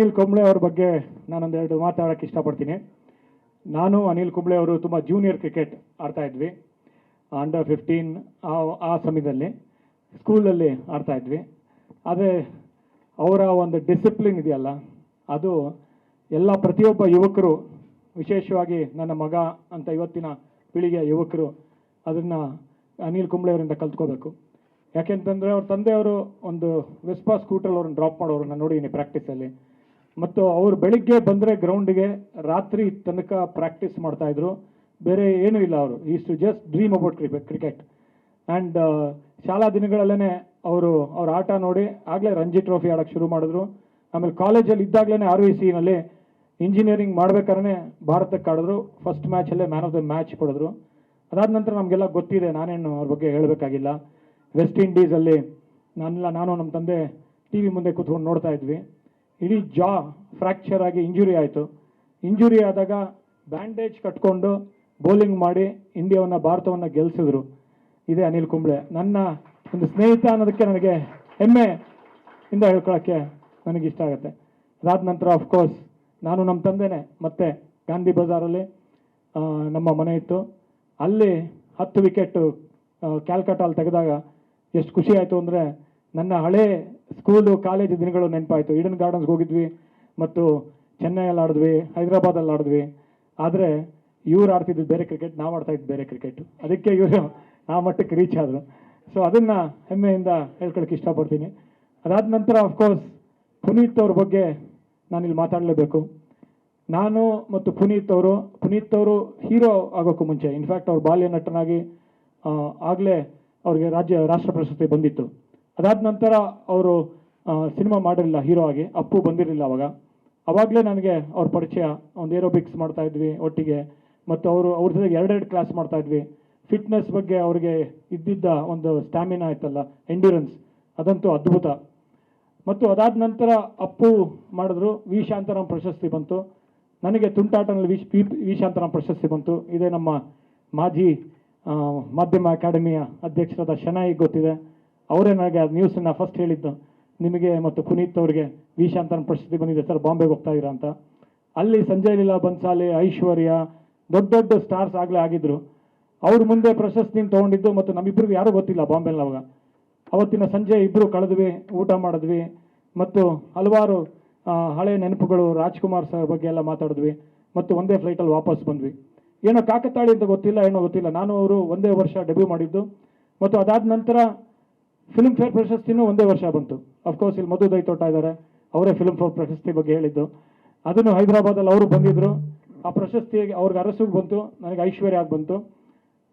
ಅನಿಲ್ ಕುಂಬ್ಳೆ ಅವ್ರ ಬಗ್ಗೆ ನಾನೊಂದೆರಡು ಮಾತಾಡೋಕ್ಕೆ ಇಷ್ಟಪಡ್ತೀನಿ. ನಾನು ಅನಿಲ್ ಕುಂಬ್ಳೆ ಅವರು ತುಂಬ ಜೂನಿಯರ್ ಕ್ರಿಕೆಟ್ ಆಡ್ತಾ ಇದ್ವಿ. ಅಂಡರ್ ಫಿಫ್ಟೀನ್ ಆ ಆ ಸಮಯದಲ್ಲಿ ಸ್ಕೂಲಲ್ಲಿ ಆಡ್ತಾ ಇದ್ವಿ. ಆದರೆ ಅವರ ಒಂದು ಡಿಸಿಪ್ಲಿನ್ ಇದೆಯಲ್ಲ, ಅದು ಎಲ್ಲ ಪ್ರತಿಯೊಬ್ಬ ಯುವಕರು, ವಿಶೇಷವಾಗಿ ನನ್ನ ಮಗ ಅಂತ ಇವತ್ತಿನ ಪೀಳಿಗೆಯ ಯುವಕರು ಅದನ್ನು ಅನಿಲ್ ಕುಂಬ್ಳೆ ಅವರಿಂದ ಕಲ್ತ್ಕೋಬೇಕು. ಯಾಕೆಂತಂದರೆ ಅವ್ರ ತಂದೆಯವರು ಒಂದು ವೆಸ್ಪಾ ಸ್ಕೂಟ್ರಲ್ಲಿ ಅವ್ರನ್ನ ಡ್ರಾಪ್ ಮಾಡೋರು ನಾನು ನೋಡಿದ್ದೀನಿ ಪ್ರಾಕ್ಟೀಸಲ್ಲಿ ಮತ್ತು ಅವರು ಬೆಳಿಗ್ಗೆ ಬಂದರೆ ಗ್ರೌಂಡಿಗೆ ರಾತ್ರಿ ತನಕ ಪ್ರಾಕ್ಟೀಸ್ ಮಾಡ್ತಾಯಿದ್ರು ಬೇರೆ ಏನೂ ಇಲ್ಲ ಅವರು. Is to just dream about cricket cricket and ಶಾಲಾ ದಿನಗಳಲ್ಲೇ ಅವರು ಅವ್ರ ಆಟ ನೋಡಿ ಆಗಲೇ ರಂಜಿ ಟ್ರೋಫಿ ಆಡೋಕ್ಕೆ ಶುರು ಮಾಡಿದ್ರು. ಆಮೇಲೆ ಕಾಲೇಜಲ್ಲಿ ಇದ್ದಾಗಲೇ ಆರ್ ವಿ ಸಿನಲ್ಲಿ ಇಂಜಿನಿಯರಿಂಗ್ ಮಾಡ್ಬೇಕಾದ್ರೆ ಭಾರತಕ್ಕೆ ಆಡಿದ್ರು. ಫಸ್ಟ್ ಮ್ಯಾಚಲ್ಲೇ ಮ್ಯಾನ್ ಆಫ್ ದ ಮ್ಯಾಚ್ ಕೊಡಿದ್ರು. ಅದಾದ ನಂತರ ನಮಗೆಲ್ಲ ಗೊತ್ತಿದೆ, ನಾನೇನು ಅವ್ರ ಬಗ್ಗೆ ಹೇಳಬೇಕಾಗಿಲ್ಲ. ವೆಸ್ಟ್ ಇಂಡೀಸಲ್ಲಿ ನಾನೆಲ್ಲ, ನಾನು ನಮ್ಮ ತಂದೆ ಟಿ ವಿ ಮುಂದೆ ಕೂತ್ಕೊಂಡು ನೋಡ್ತಾ ಇದ್ವಿ. ಇಡೀ ಜಾ ಫ್ರ್ಯಾಕ್ಚರ್ ಆಗಿ ಇಂಜುರಿ ಆಯಿತು. ಇಂಜುರಿ ಆದಾಗ ಬ್ಯಾಂಡೇಜ್ ಕಟ್ಕೊಂಡು ಬೌಲಿಂಗ್ ಮಾಡಿ ಇಂಡಿಯಾವನ್ನು, ಭಾರತವನ್ನು ಗೆಲ್ಲಿಸಿದ್ರು ಇದೇ ಅನಿಲ್ ಕುಂಬ್ಳೆ. ನನ್ನ ಒಂದು ಸ್ನೇಹಿತ ಅನ್ನೋದಕ್ಕೆ ನನಗೆ ಹೆಮ್ಮೆ ಇಂದ ಹೇಳ್ಕೊಳ್ಳೋಕ್ಕೆ ನನಗೆ ಇಷ್ಟ ಆಗುತ್ತೆ. ಅದಾದ ನಂತರ ಅಫ್ಕೋರ್ಸ್ ನಾನು ನಮ್ಮ ತಂದೆನೇ, ಮತ್ತೆ ಗಾಂಧಿ ಬಜಾರಲ್ಲಿ ನಮ್ಮ ಮನೆ ಇತ್ತು. ಅಲ್ಲಿ ಹತ್ತು ವಿಕೆಟ್ ಕ್ಯಾಲ್ಕಟಾಲ್ ತೆಗೆದಾಗ ಎಷ್ಟು ಖುಷಿ ಆಯಿತು ಅಂದರೆ ನನ್ನ ಹಳೆ ಸ್ಕೂಲು ಕಾಲೇಜು ದಿನಗಳು ನೆನಪಾಯಿತು. ಈಡನ್ ಗಾರ್ಡನ್ಸ್ಗೆ ಹೋಗಿದ್ವಿ ಮತ್ತು ಚೆನ್ನೈಯಲ್ಲಿ ಆಡಿದ್ವಿ ಹೈದರಾಬಾದಲ್ಲಿ ಆಡಿದ್ವಿ. ಆದರೆ ಇವ್ರು ಆಡ್ತಿದ್ದು ಬೇರೆ ಕ್ರಿಕೆಟ್ ನಾವು ಆಡ್ತಾ ಇದ್ದು ಬೇರೆ ಕ್ರಿಕೆಟ್ ಅದಕ್ಕೆ ಇವರು ಆ ಮಟ್ಟಕ್ಕೆ ರೀಚ್ ಆದರು. ಸೊ ಅದನ್ನು ಹೆಮ್ಮೆಯಿಂದ ಹೇಳ್ಕೊಳಕ್ಕೆ ಇಷ್ಟಪಡ್ತೀನಿ. ಅದಾದ ನಂತರ ಅಫ್ಕೋರ್ಸ್ ಪುನೀತ್ ಅವ್ರ ಬಗ್ಗೆ ನಾನಿಲ್ಲಿ ಮಾತಾಡಲೇಬೇಕು. ನಾನು ಮತ್ತು ಪುನೀತ್ ಅವರು ಪುನೀತ್ ಅವರು ಹೀರೋ ಆಗೋಕ್ಕೂ ಮುಂಚೆ. ಇನ್ಫ್ಯಾಕ್ಟ್ ಅವ್ರು ಬಾಲ್ಯ ನಟನಾಗಿ ಆಗಲೇ ಅವ್ರಿಗೆ ರಾಜ್ಯ, ರಾಷ್ಟ್ರ ಪ್ರಶಸ್ತಿ ಬಂದಿತ್ತು. ಅದಾದ ನಂತರ ಅವರು ಸಿನಿಮಾ ಮಾಡಿರಲಿಲ್ಲ, ಹೀರೋ ಆಗಿ. ಅಪ್ಪು ಬಂದಿರಲಿಲ್ಲ ಅವಾಗ. ಅವಾಗಲೇ ನನಗೆ ಅವ್ರ ಪರಿಚಯ, ಒಂದು ಏರೋಬಿಕ್ಸ್ ಮಾಡ್ತಾ ಇದ್ವಿ ಒಟ್ಟಿಗೆ. ಮತ್ತು ಅವರು, ಅವ್ರ ಜೊತೆಗೆ ಎರಡೆರಡು ಕ್ಲಾಸ್ ಮಾಡ್ತಾ ಇದ್ವಿ. ಫಿಟ್ನೆಸ್ ಬಗ್ಗೆ ಅವರಿಗೆ ಇದ್ದಿದ್ದ ಒಂದು ಸ್ಟ್ಯಾಮಿನಾ ಇತ್ತಲ್ಲ ಎಂಡ್ಯೂರೆನ್ಸ್ ಅದಂತೂ ಅದ್ಭುತ. ಮತ್ತು ಅದಾದ ನಂತರ ಅಪ್ಪು ಮಾಡಿದ್ರು ವಿ ಶಾಂತರಾಮ್ ಪ್ರಶಸ್ತಿ ಬಂತು. ನನಗೆ ತುಂಟಾಟನಲ್ಲಿ ವಿ- ವಿ ಶಾಂತಾರಾಮ್ ಪ್ರಶಸ್ತಿ ಬಂತು. ಇದೇ ನಮ್ಮ ಮಾಜಿ ಮಾಧ್ಯಮ ಅಕಾಡೆಮಿಯ ಅಧ್ಯಕ್ಷರಾದ ಶನಾಯಿ ಗೊತ್ತಿದೆ. ಅವರೇ ನನಗೆ ಆ ನ್ಯೂಸನ್ನು ಫಸ್ಟ್ ಹೇಳಿದ್ದು. ನಿಮಗೆ ಮತ್ತು ಪುನೀತ್ ಅವರಿಗೆ ವಿಶಾಂತನ ಪ್ರಶಸ್ತಿ ಬಂದಿದೆ, ಸರ್ ಬಾಂಬೆಗೆ ಹೋಗ್ತಾ ಇದ್ದೀರಾ ಅಂತ. ಅಲ್ಲಿ ಸಂಜಯ್ ಲೀಲಾ ಬನ್ಸಾಲೆ, ಐಶ್ವರ್ಯ, ದೊಡ್ಡ ದೊಡ್ಡ ಸ್ಟಾರ್ಸ್ ಆಗಲೇ ಆಗಿದ್ರು. ಅವ್ರ ಮುಂದೆ ಪ್ರಶಸ್ತಿನ ತೊಗೊಂಡಿದ್ದು ಮತ್ತು ನಮ್ಮಿಬ್ಬರಿಗೂ ಯಾರೂ ಗೊತ್ತಿಲ್ಲ ಬಾಂಬೆಲಿ ಅವಾಗ. ಅವತ್ತಿನ ಸಂಜೆ ಇಬ್ಬರು ಕಳೆದ್ವಿ, ಊಟ ಮಾಡಿದ್ವಿ ಮತ್ತು ಹಲವಾರು ಹಳೆ ನೆನಪುಗಳು ರಾಜ್ಕುಮಾರ್ ಸರ್ ಬಗ್ಗೆ ಎಲ್ಲ ಮಾತಾಡಿದ್ವಿ ಮತ್ತು ಒಂದೇ ಫ್ಲೈಟಲ್ಲಿ ವಾಪಸ್ ಬಂದ್ವಿ. ಏನೋ ಕಾಕತಾಳಿ ಅಂತ ಗೊತ್ತಿಲ್ಲ, ಏನೋ ಗೊತ್ತಿಲ್ಲ. ನಾನು ಅವರು ಒಂದೇ ವರ್ಷ ಡೆಬ್ಯೂ ಮಾಡಿದ್ದು ಮತ್ತು ಅದಾದ ನಂತರ ಫಿಲ್ಮ್ ಫೇರ್ ಪ್ರಶಸ್ತಿನೂ ಒಂದೇ ವರ್ಷ ಬಂತು. ಅಫ್ಕೋರ್ಸ್ ಇಲ್ಲಿ ಮಧು ದೈತೋಟ ಇದ್ದಾರೆ ಅವರೇ ಫಿಲ್ಮ್ ಫೇರ್ ಪ್ರಶಸ್ತಿ ಬಗ್ಗೆ ಹೇಳಿದ್ದು. ಅದನ್ನು ಹೈದರಾಬಾದಲ್ಲಿ ಅವರು ಬಂದಿದ್ದರು ಆ ಪ್ರಶಸ್ತಿ ಅವ್ರಿಗೆ ಅರಸಿಗೆ ಬಂತು. ನನಗೆ ಐಶ್ವರ್ಯ ಆಗಿ ಬಂತು.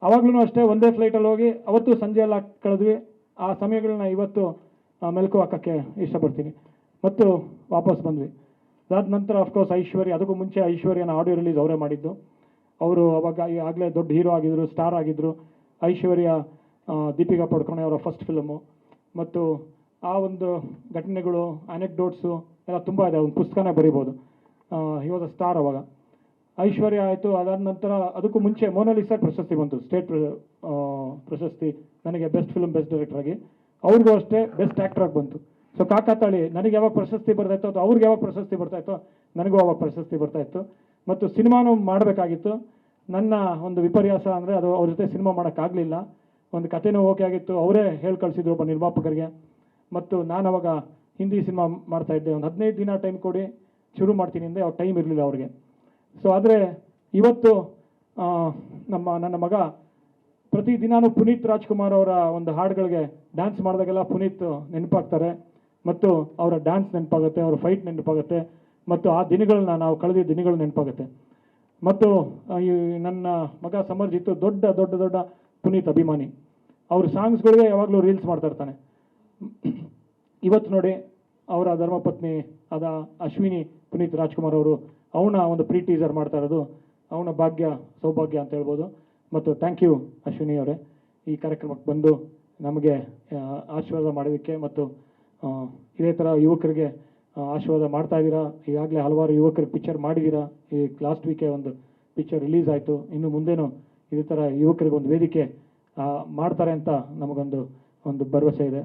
ಆವಾಗಲೂ ಅಷ್ಟೇ ಒಂದೇ ಫ್ಲೈಟಲ್ಲಿ ಹೋಗಿ ಅವತ್ತು ಸಂಜೆ ಎಲ್ಲ ಕಳೆದ್ವಿ. ಆ ಸಮಯಗಳನ್ನ ಇವತ್ತು ಮೆಲುಕು ಹಾಕೋಕ್ಕೆ ಇಷ್ಟಪಡ್ತೀನಿ. ಮತ್ತು ವಾಪಸ್ ಬಂದ್ವಿ. ಅದಾದ ನಂತರ ಅಫ್ಕೋರ್ಸ್ ಐಶ್ವರ್ಯ, ಅದಕ್ಕೂ ಮುಂಚೆ ಐಶ್ವರ್ಯನ ಆಡಿಯೋ ರಿಲೀಸ್ ಅವರೇ ಮಾಡಿದ್ದು. ಅವರು ಅವಾಗ ಆಗಲೇ ದೊಡ್ಡ ಹೀರೋ ಆಗಿದ್ರು ಸ್ಟಾರ್ ಆಗಿದ್ರು. ಐಶ್ವರ್ಯ ದೀಪಿಕಾ ಪಡ್ಕೊಣೆ ಅವರ ಫಸ್ಟ್ ಫಿಲಮು ಮತ್ತು ಆ ಒಂದು ಘಟನೆಗಳು ಅನೆಕ್ಡೋಟ್ಸು ಎಲ್ಲ ತುಂಬ ಇದೆ. ಒಂದು ಪುಸ್ತಕನೇ ಬರಿಬೋದು. ಇವಾಗ ಸ್ಟಾರ್ ಅವಾಗ. ಐಶ್ವರ್ಯ ಆಯಿತು. ಅದಾದ ನಂತರ ಅದಕ್ಕೂ ಮುಂಚೆ ಮೋನಾಲಿಸಾ ಪ್ರಶಸ್ತಿ ಬಂತು. ಸ್ಟೇಟ್ ಪ್ರಶಸ್ತಿ. ನನಗೆ ಬೆಸ್ಟ್ ಫಿಲ್ಮ್ ಬೆಸ್ಟ್ ಡೈರೆಕ್ಟರ್ ಆಗಿ. ಅವ್ರಿಗೂ ಅಷ್ಟೇ ಬೆಸ್ಟ್ ಆ್ಯಕ್ಟ್ರಾಗಿ ಬಂತು. ಸೊ ಕಾಕಾತಾಳಿ ನನಗೆ ಯಾವಾಗ ಪ್ರಶಸ್ತಿ ಬರ್ತಾಯಿತ್ತು ಅಥವಾ ಅವ್ರಿಗೆ ಯಾವಾಗ ಪ್ರಶಸ್ತಿ ಬರ್ತಾಯಿತ್ತು ನನಗೂ ಅವಾಗ ಪ್ರಶಸ್ತಿ ಬರ್ತಾಯಿತ್ತು ಮತ್ತು ಸಿನಿಮಾನು ಮಾಡಬೇಕಾಗಿತ್ತು. ನನ್ನ ಒಂದು ವಿಪರ್ಯಾಸ ಅಂದರೆ ಅದು ಅವ್ರ ಜೊತೆ ಸಿನಿಮಾ ಮಾಡೋಕ್ಕಾಗಲಿಲ್ಲ. ಒಂದು ಕಥೆನೂ ಓಕೆ ಆಗಿತ್ತು. ಅವರೇ ಹೇಳಿ ಕಳಿಸಿದ್ರು ಒಬ್ಬ ನಿರ್ಮಾಪಕರಿಗೆ. ಮತ್ತು ನಾನು ಅವಾಗ ಹಿಂದಿ ಸಿನಿಮಾ ಮಾಡ್ತಾ ಇದ್ದೆ. ಒಂದು ಹದಿನೈದು ದಿನ ಟೈಮ್ ಕೊಡಿ, ಶುರು ಮಾಡ್ತೀನಿ ಅಂದರೆ ಅವ್ರ ಟೈಮ್ ಇರಲಿಲ್ಲ ಅವ್ರಿಗೆ. ಸೊ ಆದರೆ ಇವತ್ತು ನಮ್ಮ, ನನ್ನ ಮಗ ಪ್ರತಿ ದಿನಾನು ಪುನೀತ್ ರಾಜ್ಕುಮಾರ್ ಅವರ ಒಂದು ಹಾಡುಗಳಿಗೆ ಡ್ಯಾನ್ಸ್ ಮಾಡಿದಾಗೆಲ್ಲ ಪುನೀತ್ ನೆನಪಾಗ್ತಾರೆ. ಮತ್ತು ಅವರ ಡ್ಯಾನ್ಸ್ ನೆನಪಾಗುತ್ತೆ, ಅವರ ಫೈಟ್ ನೆನಪಾಗುತ್ತೆ. ಮತ್ತು ಆ ದಿನಗಳನ್ನ ನಾವು ಕಳೆದ ದಿನಗಳು ನೆನಪಾಗುತ್ತೆ. ಮತ್ತು, ಈ ನನ್ನ ಮಗ ಸಮರ್ಜಿತ್ತು ದೊಡ್ಡ ದೊಡ್ಡ ದೊಡ್ಡ ಪುನೀತ್ ಅಭಿಮಾನಿ. ಅವ್ರ ಸಾಂಗ್ಸ್ಗಳಿಗೆ ಯಾವಾಗಲೂ ರೀಲ್ಸ್ ಮಾಡ್ತಾ ಇರ್ತಾನೆ. ಇವತ್ತು ನೋಡಿ, ಅವರ ಧರ್ಮಪತ್ನಿ ಆದ ಅಶ್ವಿನಿ ಪುನೀತ್ ರಾಜ್ಕುಮಾರ್ ಅವರು, ಅವನ ಒಂದು ಪ್ರೀ ಟೀಸರ್ ಮಾಡ್ತಾ ಇರೋದು. ಅವನ ಭಾಗ್ಯ, ಸೌಭಾಗ್ಯ ಅಂತ ಹೇಳ್ಬೋದು. ಮತ್ತು ಥ್ಯಾಂಕ್ ಯು ಅಶ್ವಿನಿ ಅವರೇ. ಈ ಕಾರ್ಯಕ್ರಮಕ್ಕೆ ಬಂದು ನಮಗೆ ಆಶೀರ್ವಾದ ಮಾಡೋದಕ್ಕೆ ಮತ್ತು ಇದೇ ಥರ ಯುವಕರಿಗೆ ಆಶೀರ್ವಾದ ಮಾಡ್ತಾ ಇದ್ದೀರಾ ಈಗಾಗಲೇ ಹಲವಾರು ಯುವಕರಿಗೆ ಪಿಕ್ಚರ್ ಮಾಡಿದ್ದೀರಾ ಈ ಲಾಸ್ಟ್ ವೀಕೆ ಒಂದು ಪಿಕ್ಚರ್ ರಿಲೀಸ್ ಆಯಿತು. ಇನ್ನು ಮುಂದೇನು ಇದೇ ಥರ ಯುವಕರಿಗೆ ಒಂದು ವೇದಿಕೆ ಮಾಡ್ತಾರೆ ಅಂತ ನಮಗೊಂದು ಒಂದು ಭರವಸೆ ಇದೆ.